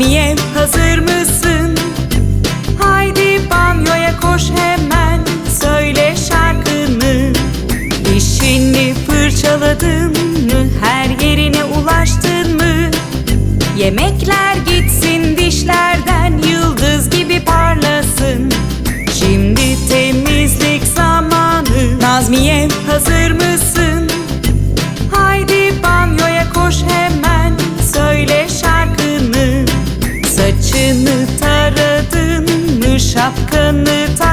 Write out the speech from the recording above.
Nazmiye hazır mısın? Haydi banyoya koş hemen. Söyle şarkını. Dişini fırçaladın the time.